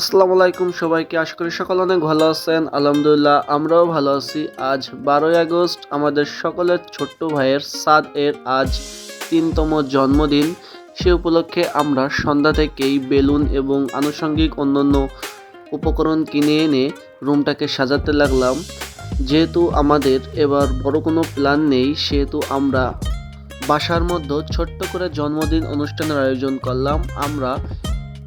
আসসালামু আলাইকুম সবাইকে। আশা করি সকল অনেক ভালো আছেন। আলহামদুলিল্লাহ, আমরাও ভালো আছি। আজ বারোই আগস্ট, আমাদের সকলের ছোট্ট ভাইয়ের সাদ এর আজ তিনতম জন্মদিন। সে উপলক্ষে আমরা সন্ধ্যা থেকেই বেলুন এবং আনুষঙ্গিক অন্যান্য উপকরণ কিনে এনে রুমটাকে সাজাতে লাগলাম। যেহেতু আমাদের এবার বড় কোনো প্ল্যান নেই, সেহেতু আমরা বাসার মধ্যে ছোট্ট করে জন্মদিন অনুষ্ঠানের আয়োজন করলাম। আমরা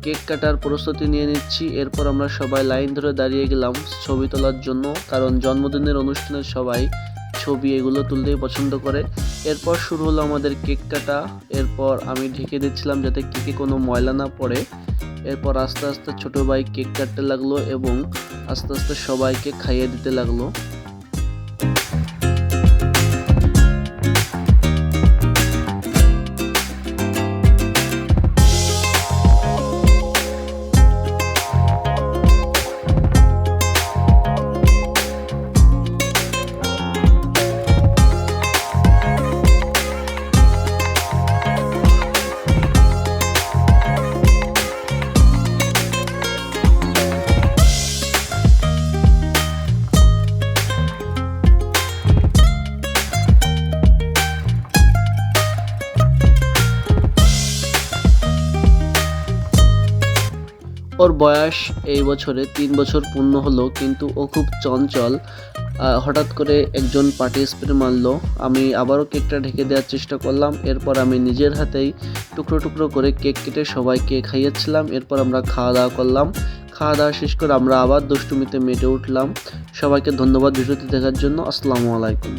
কেক কাটার প্রস্তুতি নিয়ে নিচ্ছি। এরপর আমরা সবাই লাইন ধরে দাঁড়িয়ে গেলাম ছবি তোলার জন্য, কারণ জন্মদিনের অনুষ্ঠানে সবাই ছবি এগুলো তুলতেই পছন্দ করে। এরপর শুরু হলো আমাদের কেক কাটা। এরপর আমি ঢেকে দিচ্ছিলাম যাতে কেকে কোনো ময়লা না পড়ে। এরপর আস্তে আস্তে ছোট ভাই কেক কাটতে লাগল এবং আস্তে আস্তে সবাইকে খাইয়ে দিতে লাগল। ওর বয়স এই বছরে তিন বছর পূর্ণ হলো, কিন্তু ও খুব চঞ্চল। হঠাৎ করে একজন পার্টি স্প্রে মারলো। আমি আবারও কেকটা ঢেকে দেওয়ার চেষ্টা করলাম। এরপর আমি নিজের হাতেই টুকরো টুকরো করে কেক কেটে সবাইকে খাইয়েছিলাম। এরপর আমরা খাওয়া দাওয়া করলাম। খাওয়া দাওয়া শেষ করে আমরা আবার দুষ্টুমিতে মেতে উঠলাম। সবাইকে ধন্যবাদ ভিডিওটি দেখার জন্য। আসসালামু আলাইকুম।